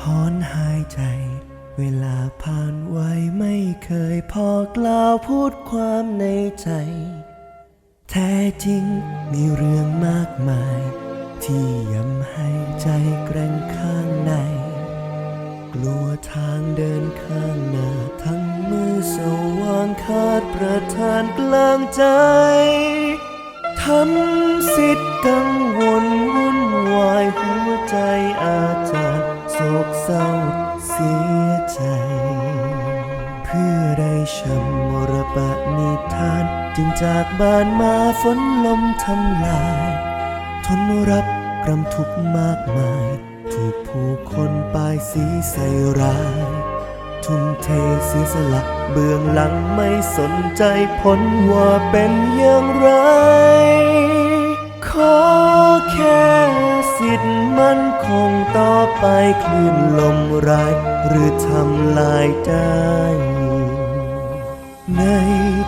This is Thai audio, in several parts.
ถอนหายใจ เวลาผ่านไวไม่เคยพอกล่าวพูดความในใจ แท้จริงมีเรื่องมากมาย ที่ย้ำให้ใจแกร่งข้างใน กลัวทางเดินข้างหน้าทั้งมือสว่างขาดประทานกลางใจทำสิทธิ์กังวลวุ่นวายหัวใจอาจจะโศก เศร้าเสียใจ เพื่อได้ชมมรปะนิทาน จึงจากบ้านมาฝนลมทำลาย ทนรับกรำทุกข์มากมาย ถูกผู้คนป้ายสีใส่ร้าย ทุ่มเทเสียสละเบื้องหลังไม่สนใจผลว่าเป็นอย่างไร คลื่นลมร้ายหรือทำลายใจใน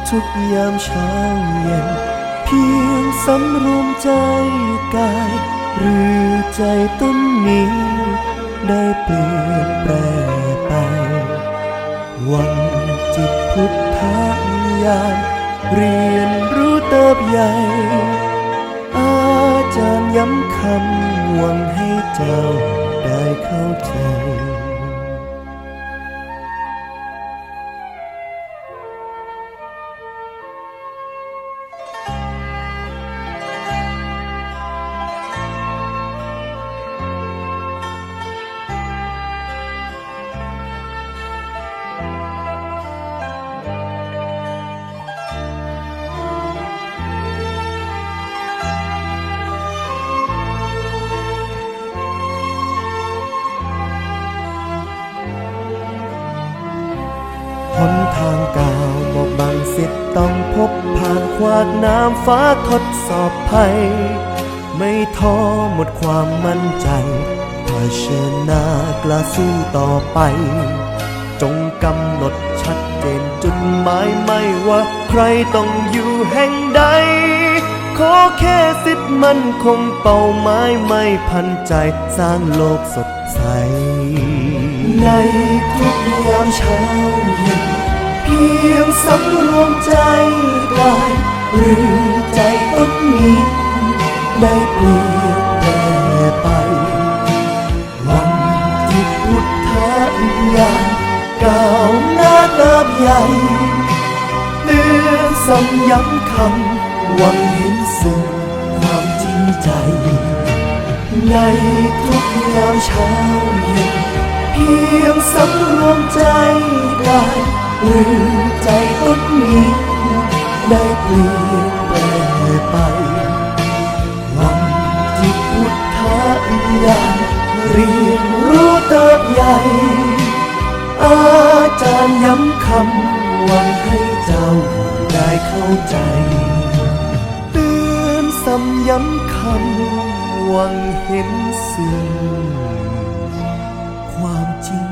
ทุกยามเช้าเย็น เพียงสำรวมใจกาย หรือใจต้นนี้ ได้เปลี่ยนแปลไปหวังจิตพุทธญาณเรียนรู้เติบใหญ่อาจารย์ย้ำคำหวังให้เจ้า ได้เข้าใจ สิทธิ์ต้องพบผ่านขวากน้ำฟ้าทดสอบภัย ไม่ท้อหมดความมั่นใจเผชิญหน้ากล้าสู้ต่อไป จงกำหนดชัดเจนจุดหมายไม่ว่าใครต้องอยู่แห่งใด ขอแค่สิทธิ์มันคงเป้าหมายไม่พันใจสร้างโลกสดใส ในทุกยามเช้าเย็น พียงสำรวมใจกายหรือใจต้นนี้ได้เปลี่ยนแปลไป วันที่พุทธญาณก้าวหน้าเติบใหญ่เตือนซ้ำย้ำคำหวังเห็นซึ่งความจริงใจ ในทุกยามเช้าเย็นเพียงสำรวมใจ หรือใจต้นนี้ได้เปลี่ยนแปลงไปวันที่พุทธญาณเรียนรู้เติบใหญ่ อาจารย์ย้ำคำหวังให้เจ้าได้เข้าใจเตือนซ้ำย้ำคำหวังเห็นสิ่งความจริง